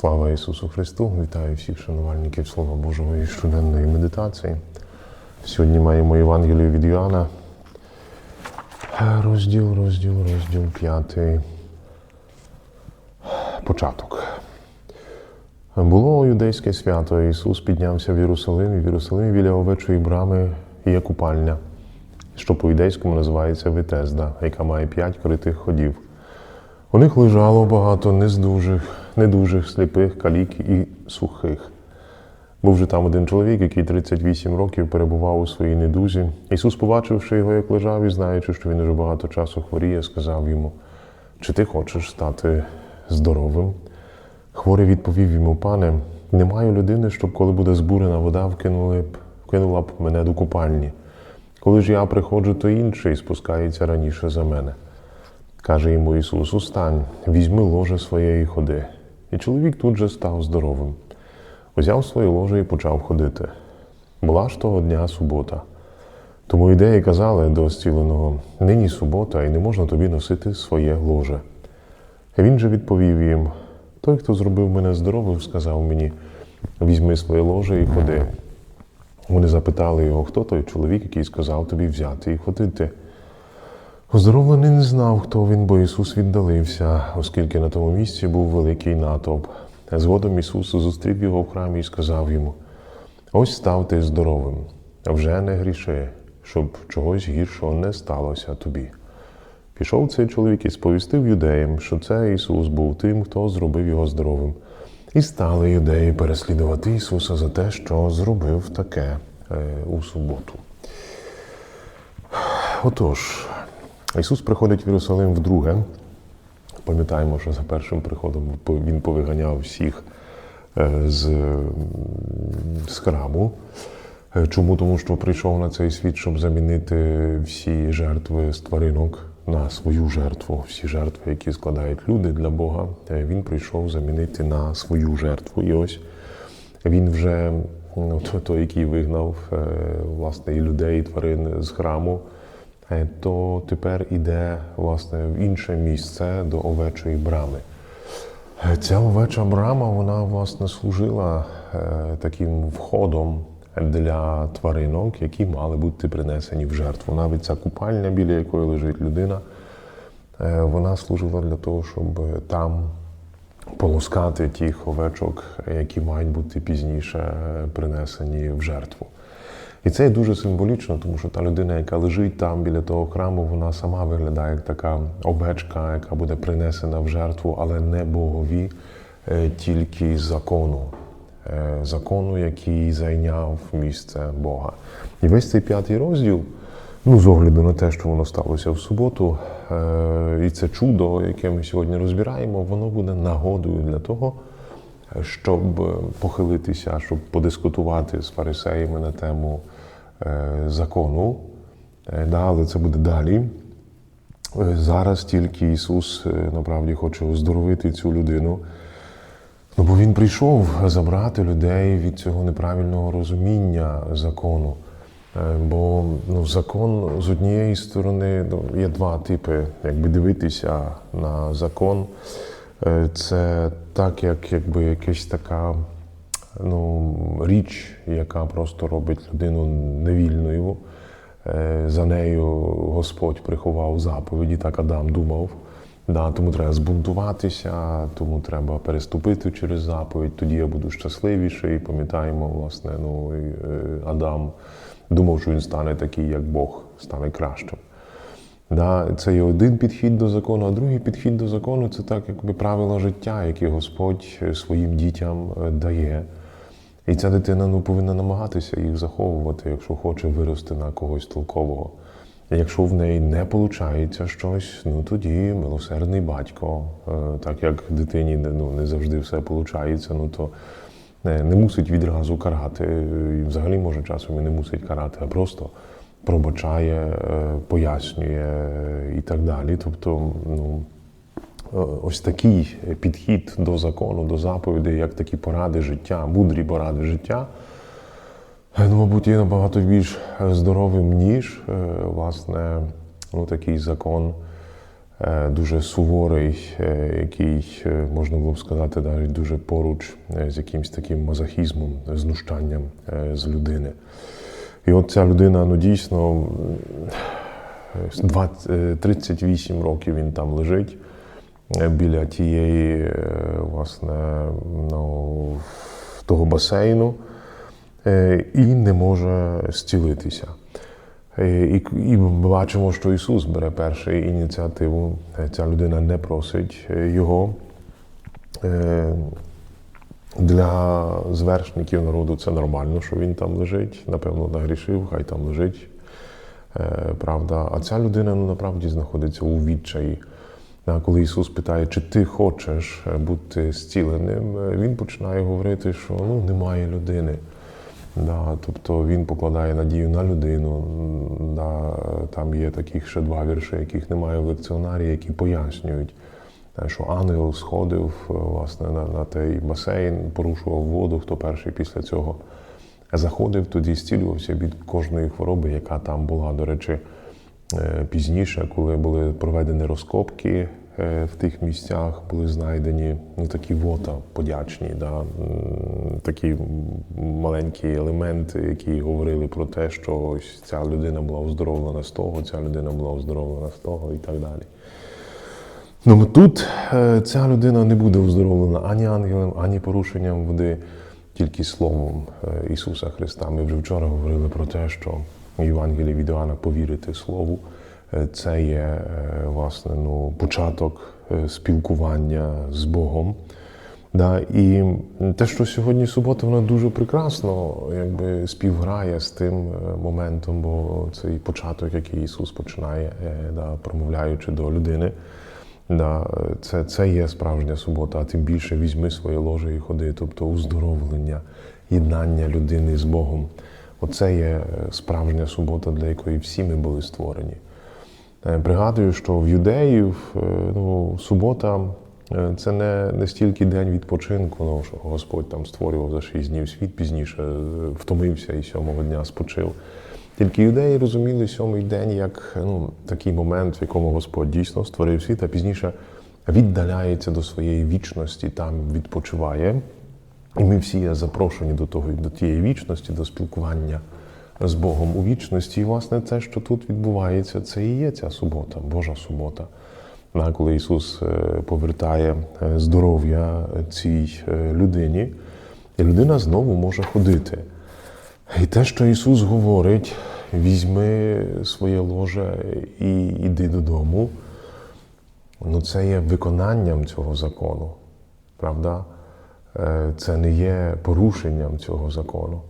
Слава Ісусу Христу! Вітаю всіх шанувальників Слова Божого і щоденної медитації. Сьогодні маємо Євангелію від Йоанна. Розділ, розділ, розділ п'ятий. Початок. Було юдейське свято. Ісус піднявся в Єрусалим, і в Єрусалимі біля овечої брами є купальня, що по-юдейському називається Витезда, яка має п'ять критих ходів. У них лежало багато нездужих, недужих, сліпих, калік і сухих. Був же там один чоловік, який 38 років перебував у своїй недузі. Ісус, побачивши його, як лежав, і знаючи, що він уже багато часу хворіє, сказав йому: Чи ти хочеш стати здоровим? Хворий відповів йому, пане, немає людини, щоб коли буде збурена вода, вкинули б, вкинула б мене до купальні. Коли ж я приходжу, то інший спускається раніше за мене. Каже йому Ісус: Устань, візьми ложе своє і ходи. І чоловік тут же став здоровим. Узяв своє ложе і почав ходити. Була ж того дня субота. Тому ідеї казали до зціленого: нині субота, і не можна тобі носити своє ложе. Він же відповів їм: Той, хто зробив мене здоровим, сказав мені: візьми своє ложе і ходи. Вони запитали його, хто той чоловік, який сказав тобі взяти і ходити. Оздоровлений не знав, хто він, бо Ісус віддалився, оскільки на тому місці був великий натовп. Згодом Ісус зустрів його в храмі і сказав йому: Ось став ти здоровим, вже не гріши, щоб чогось гіршого не сталося тобі. Пішов цей чоловік і сповістив юдеям, що це Ісус був тим, хто зробив його здоровим. І стали юдеї переслідувати Ісуса за те, що зробив таке е, у суботу. Отож, Ісус приходить в Єрусалим вдруге. Пам'ятаємо, що за першим приходом Він повиганяв всіх е, з, з храму. Е, Чому? Тому що прийшов на цей світ, щоб замінити всі жертви з тваринок на свою жертву. Всі жертви, які складають люди для Бога, е, він прийшов замінити на свою жертву. І ось він вже той, який вигнав власне і людей, і тварин з храму, то тепер іде власне в інше місце до овечої брами. Е, Ця овеча брама, вона власне служила е, таким входом для тваринок, які мали бути принесені в жертву. Навіть ця купальня, біля якої лежить людина, е, вона служила для того, щоб там полоскати тих овечок, які мають бути пізніше е, принесені в жертву. І це дуже символічно, тому що та людина, яка лежить там біля того храму, вона сама виглядає як така овечка, яка буде принесена в жертву, але не Богові, е, тільки закону. Е, Закону, який зайняв місце Бога. І весь цей п'ятий розділ, ну, з огляду на те, що воно сталося в суботу, е, і це чудо, яке ми сьогодні розбираємо, воно буде нагодою для того, щоб похилитися, щоб подискутувати з фарисеями на тему закону. Е, да, але це буде далі. Е, Зараз тільки Ісус е, направді хоче оздоровити цю людину. Ну, бо Він прийшов забрати людей від цього неправильного розуміння закону. Е, Бо ну, закон з однієї сторони ну, є два типи, якби дивитися на закон. Е, Це так, як якби якась така ну, річ, яка просто робить людину невільною. Е, За нею Господь приховав заповіді, так Адам думав. Да, тому треба збунтуватися, тому треба переступити через заповідь, тоді я буду щасливіший. Пам'ятаємо, власне, ну, е, Адам думав, що він стане такий, як Бог, стане кращим. Да, це є один підхід до закону, а другий підхід до закону це так, якби правила життя, які Господь е, своїм дітям дає. І ця дитина ну, повинна намагатися їх заховувати, якщо хоче вирости на когось толкового. Якщо в неї не виходить щось, ну тоді милосердний батько, е, так як дитині ну, не завжди все виходить, ну то не, не мусить відразу карати. І взагалі може часом і не мусить карати, а просто пробачає, е, пояснює е, і так далі. Тобто, ну. Е, Ось такий підхід до закону, до заповідей, як такі поради життя, мудрі поради життя, е, ну, мабуть, є набагато більш здоровим, ніж е, власне ну, такий закон, дуже суворий, який можна було б сказати, навіть дуже поруч з якимось таким мазохізмом, знущанням з людини. І от ця людина, ну дійсно, м, з 20, е, 38 років він там лежить біля тієї, е, власне, ну, того басейну е, і не може зцілитися. Е, І, і бачимо, що Ісус бере першу ініціативу. Е, Ця людина не просить е, його. Е, Для звершників народу це нормально, що він там лежить. Напевно, нагрішив, хай там лежить. Е, Правда, а ця людина ну, насправді знаходиться у відчаї. Коли Ісус питає, чи ти хочеш е, бути зціленим, е, Він починає говорити, що ну, немає людини. Да, тобто він покладає надію на людину. Да, там є таких ще два вірші, яких немає в лекціонарі, які пояснюють, е, що ангел сходив власне на, на той басейн, порушував воду, хто перший після цього заходив, тоді зцілювався від кожної хвороби, яка там була. До речі, пізніше, коли були проведені розкопки е, в тих місцях, були знайдені ну, такі вота подячні, да, такі маленькі елементи, які говорили про те, що ось ця людина була оздоровлена з того, ця людина була оздоровлена з того і так далі. Ну, тут е, ця людина не буде оздоровлена ані ангелем, ані порушенням води, тільки словом е, Ісуса Христа. Ми вже вчора говорили про те, що в Євангелії від Іоанна повірити Слову е, це є е, власне ну, початок е, спілкування з Богом. Да, і те, що сьогодні субота, вона дуже прекрасно якби, співграє з тим моментом, бо цей початок, який Ісус починає, да, промовляючи до людини, да, це, це є справжня субота, а тим більше візьми своє ложе і ходи, тобто уздоровлення, єднання людини з Богом. Оце є е, справжня субота, для якої всі ми були створені. Е, Пригадую, що в юдеїв е, ну, субота це не, не стільки день відпочинку, ну, що Господь там створював за шість днів світ, пізніше втомився і сьомого дня спочив. Тільки юдеї розуміли сьомий день як ну, такий момент, в якому Господь дійсно створив світ, а пізніше віддаляється до своєї вічності, там відпочиває. І ми всі є запрошені до того, до тієї вічності, до спілкування з Богом у вічності. І, власне, це, що тут відбувається, це і є ця субота, Божа субота. Коли Ісус е, повертає е, здоров'я цій е, людині, і людина знову може ходити. І те, що Ісус говорить, візьми своє ложе і йди додому, ну це є виконанням цього закону. Правда? Е, Це не є порушенням цього закону.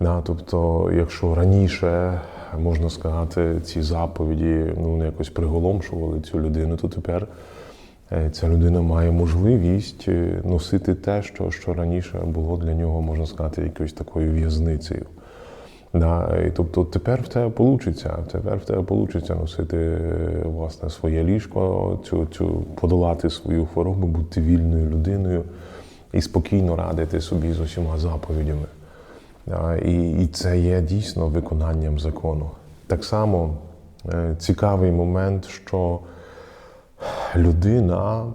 Да, тобто, якщо раніше, можна сказати, ці заповіді ну, якось приголомшували цю людину, то тепер е, ця людина має можливість е, носити те, що, що раніше було для нього, можна сказати, якоюсь такою в'язницею. Да, і тобто тепер в тебе вийде, тепер в тебе вийде носити власне своє ліжко, цю, цю, подолати свою хворобу, бути вільною людиною і спокійно радити собі з усіма заповідями. І, це є дійсно виконанням закону. Так само е, цікавий момент, що людина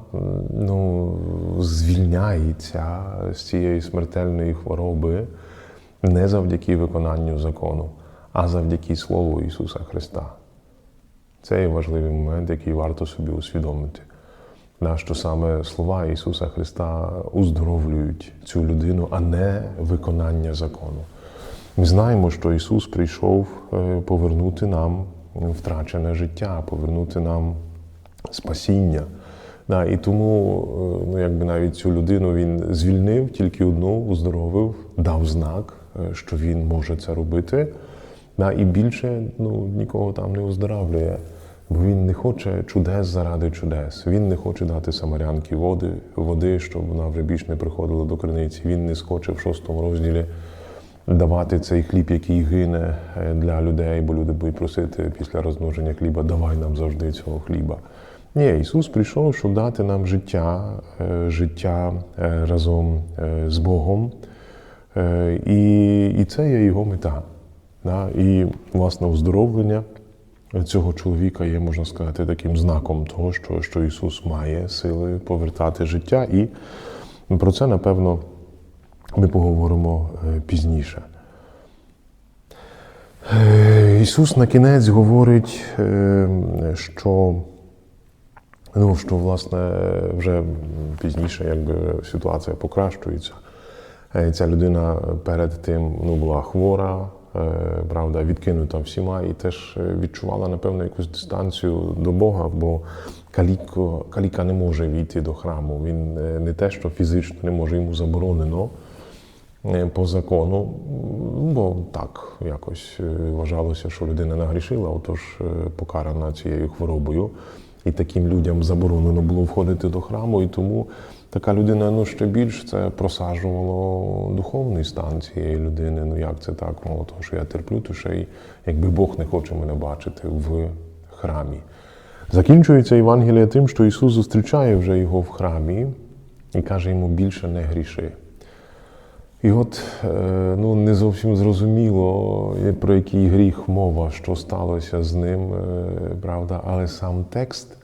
ну, звільняється з цієї смертельної хвороби не завдяки виконанню закону, а завдяки Слову Ісуса Христа. Це є важливий момент, який варто собі усвідомити. Да, що саме слова Ісуса Христа уздоровлюють цю людину, а не виконання закону. Ми знаємо, що Ісус прийшов е, повернути нам втрачене життя, повернути нам спасіння. Да, і тому е, ну, якби навіть цю людину він звільнив, тільки одну уздоровив, дав знак, е, що він може це робити. Да, і більше ну, нікого там не оздоравлює. Бо він не хоче чудес заради чудес. Він не хоче дати самарянки води, води, щоб вона вже більш не приходила до криниці. Він не схоче в шостому розділі давати цей хліб, який гине е, для людей, бо люди будуть просити після розмноження хліба, давай нам завжди цього хліба. Ні, Ісус прийшов, щоб дати нам життя, е, життя е, разом з Богом. І, і це є його мета. І власне оздоровлення цього чоловіка є, можна сказати, таким знаком того, що, що Ісус має сили повертати життя. І про це, напевно, ми поговоримо е, пізніше. Е, Ісус на кінець говорить, е, що, ну, що власне вже пізніше якби, ситуація покращується. Ця людина перед тим ну, була хвора, правда, відкинута всіма і теж е, відчувала, напевно, якусь дистанцію до Бога, бо каліко, каліка не може війти до храму. Він е, не те, що фізично не може, йому заборонено е, по закону, бо так якось е, вважалося, що людина нагрішила, отож е, покарана цією хворобою. І таким людям заборонено було входити до храму, і тому така людина ну ще більш це просаджувало духовний стан цієї людини. Ну як це так? Мало того, що я терплю, то ще й якби Бог не хоче мене бачити в храмі. Закінчується Євангеліє тим, що Ісус зустрічає вже його в храмі і каже йому більше не гріши. І от е, ну, не зовсім зрозуміло, е, про який гріх мова, що сталося з ним, е, правда, але сам текст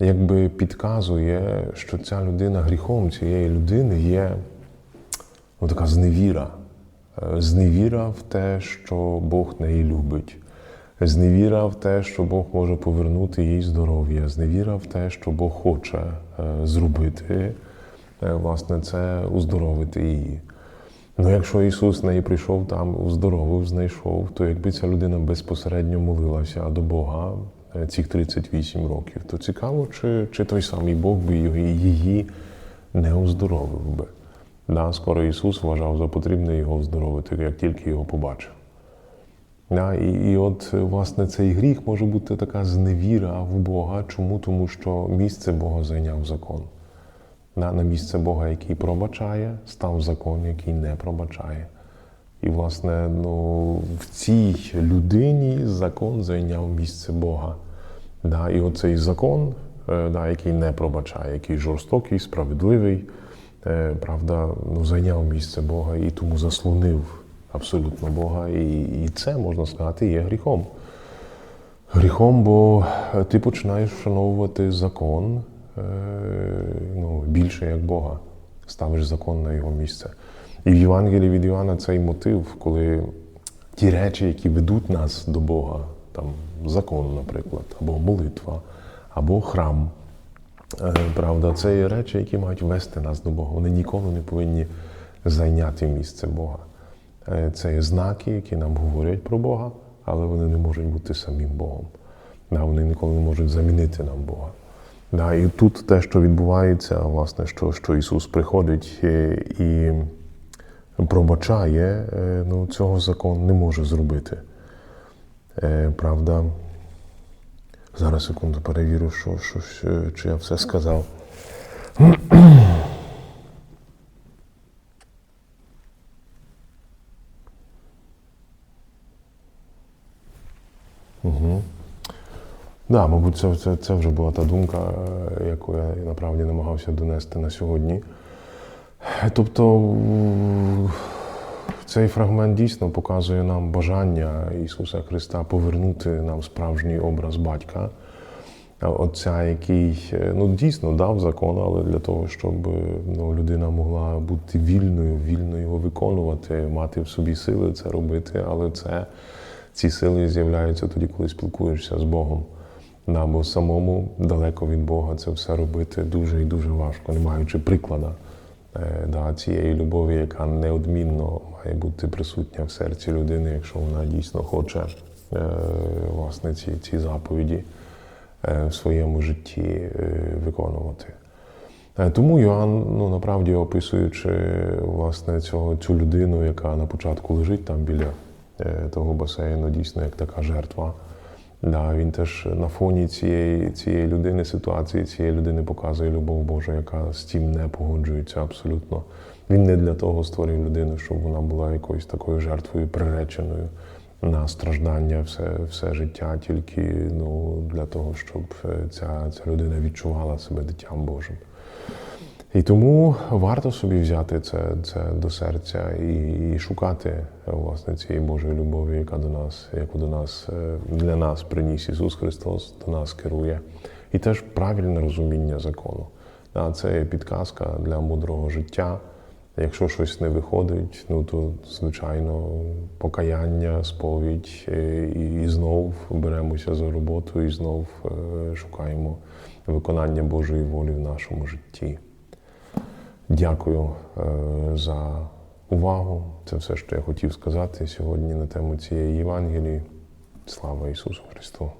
якби підказує, що ця людина гріхом цієї людини є ну, така зневіра. Е, Зневіра в те, що Бог неї любить. Зневіра в те, що Бог може повернути їй здоров'я, зневіра в те, що Бог хоче е, зробити, е, власне, це уздоровити її. Ну, якщо Ісус неї прийшов там, уздоровив, знайшов, то якби ця людина безпосередньо молилася до Бога цих 38 років, то цікаво, чи, чи той самий Бог би її- не оздоровив би. Да, скоро Ісус вважав за потрібне його оздоровити, як тільки його побачив. Да, і, і от, власне, цей гріх може бути така зневіра в Бога. Чому? Тому що місце Бога зайняв закон. На місце Бога, який пробачає, став закон, який не пробачає. І, власне, ну, в цій людині закон зайняв місце Бога. Да, і оцей закон, е, да, який не пробачає, який жорстокий, справедливий, е, правда, ну, зайняв місце Бога і тому заслонив абсолютно Бога. І, і це, можна сказати, є гріхом. Гріхом, бо е, ти починаєш вшановувати закон ну, більше як Бога. Ставиш закон на його місце. І в Євангелії від Іоанна цей мотив, коли ті речі, які ведуть нас до Бога, там закон, наприклад, або молитва, або храм. Е, Правда, це є речі, які мають вести нас до Бога. Вони ніколи не повинні зайняти місце Бога. Е, Це є знаки, які нам говорять про Бога, але вони не можуть бути самим Богом. Вони ніколи не можуть замінити нам Бога. І тут те, що відбувається, власне, що, що Ісус приходить е, і пробачає, е, ну, цього закон не може зробити. Е, Правда, зараз секунду перевірю, що, що, що, чи я все сказав. Угу. Да, мабуть, це, це, це вже була та думка, е, яку я направді намагався донести на сьогодні. Тобто цей фрагмент дійсно показує нам бажання Ісуса Христа повернути нам справжній образ батька, Отця, який е, ну, дійсно дав закон, але для того, щоб ну, людина могла бути вільною, вільно його виконувати, мати в собі сили це робити, але це, ці сили з'являються тоді, коли спілкуєшся з Богом. Бо самому далеко від Бога це все робити дуже і дуже важко, не маючи приклада да, цієї любові, яка неодмінно має бути присутня в серці людини, якщо вона дійсно хоче е, власне, ці, ці заповіді е, в своєму житті е, виконувати. Е, Тому Йоанн, ну направді описуючи власне цього, цю людину, яка на початку лежить там біля е, того басейну, дійсно як така жертва. Да, він теж на фоні цієї, цієї людини, ситуації цієї людини показує любов Божа, яка з цим не погоджується абсолютно. Він не для того створив людину, щоб вона була якоюсь такою жертвою приреченою на страждання все, все життя, тільки ну, для того, щоб е, ця, ця людина відчувала себе дитям Божим. І тому варто собі взяти це, це до серця і, і шукати власне цієї Божої любові, яка до нас, яку до нас е, для нас приніс Ісус Христос, до нас керує, і теж правильне розуміння закону. Да, Це є підказка для мудрого життя. Якщо щось не виходить, ну то звичайно покаяння, сповідь, е, і, і знов беремося за роботу, і знов е, шукаємо виконання Божої волі в нашому житті. Дякую е, за увагу. Це все, що я хотів сказати сьогодні на тему цієї Євангелії. Слава Ісусу Христу!